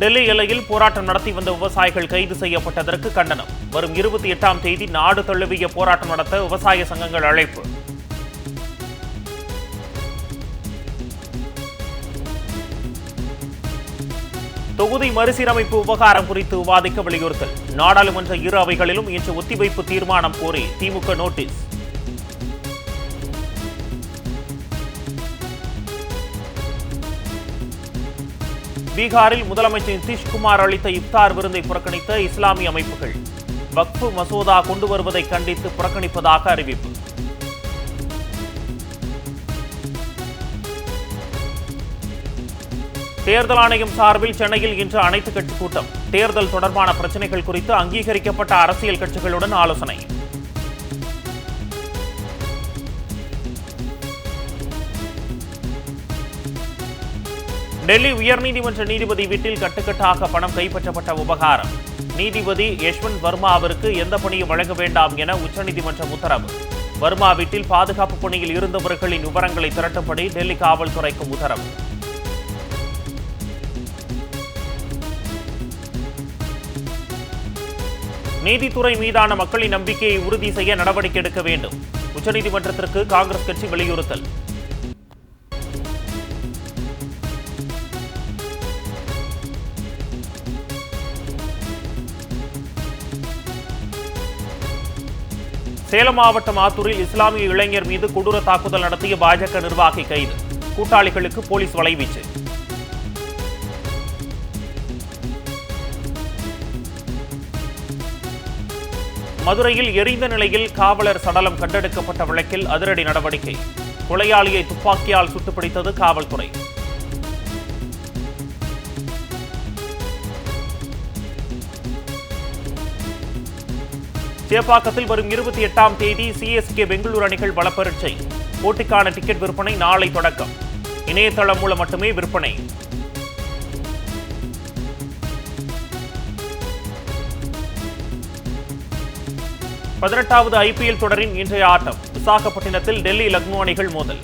டெல்லி எல்லையில் போராட்டம் நடத்தி வந்த விவசாயிகள் கைது செய்யப்பட்டதற்கு கண்டனம். வரும் இருபத்தி எட்டாம் தேதி நாடு தழுவிய போராட்டம் நடத்த விவசாய சங்கங்கள் அழைப்பு. தொகுதி மறுசீரமைப்பு விவகாரம் குறித்து விவாதிக்க வலியுறுத்தல். நாடாளுமன்ற இரு அவைகளிலும் இன்று ஒத்திவைப்பு தீர்மானம் கோரி திமுக நோட்டீஸ். பீகாரில் முதலமைச்சர் நிதிஷ்குமார் அளித்த இப்தார் விருந்தை புறக்கணித்த இஸ்லாமிய அமைப்புகள். வக்ஃபு மசோதா கொண்டு வருவதை கண்டித்து புறக்கணிப்பதாக அறிவிப்பு. தேர்தல் ஆணையம் சார்பில் சென்னையில் இன்று அனைத்து கட்சி கூட்டம். தேர்தல் தொடர்பான பிரச்சனைகள் குறித்து அங்கீகரிக்கப்பட்ட அரசியல் கட்சிகளுடன் ஆலோசனை. டெல்லி உயர்நீதிமன்ற நீதிபதி வீட்டில் கட்டுக்கட்டாக பணம் கைப்பற்றப்பட்ட விவகாரம் நீதிபதி யஷ்வந்த் வர்மா அவருக்கு எந்த பணியும் வழங்க வேண்டாம் என உச்சநீதிமன்றம் உத்தரவு. வர்மா வீட்டில் பாதுகாப்பு பணியில் இருந்தவர்களின் விவரங்களை திரட்டும்படி டெல்லி காவல்துறைக்கு உத்தரவு. நீதித்துறை மீதான மக்களின் நம்பிக்கையை உறுதி செய்ய நடவடிக்கை எடுக்க வேண்டும். உச்சநீதிமன்றத்திற்கு காங்கிரஸ் கட்சி வலியுறுத்தல். சேலம் மாவட்டம் ஆத்தூரில் இஸ்லாமிய இளைஞர் மீது கொடூர தாக்குதல் நடத்திய பாஜக நிர்வாகி கைது. கூட்டாளிகளுக்கு போலீஸ் வலைவீச்சு மதுரையில் எரிந்த நிலையில் காவலர் சடலம் கண்டெடுக்கப்பட்ட வழக்கில் அதிரடி நடவடிக்கை. கொலையாளியை துப்பாக்கியால் சுட்டுப்பிடித்தது காவல்துறை. சேப்பாக்கத்தில் வரும் இருபத்தி எட்டாம் தேதி சிஎஸ்கே பெங்களூரு அணிகள் பலப்பரட்சை. போட்டிக்கான டிக்கெட் விற்பனை நாளை தொடக்கம். இணையதளம் மூலம் மட்டுமே விற்பனை. பதினெட்டாவது ஐபிஎல் தொடரின் இன்றைய ஆட்டம். விசாகப்பட்டினத்தில் டெல்லி லக்னோ அணிகள் மோதல்.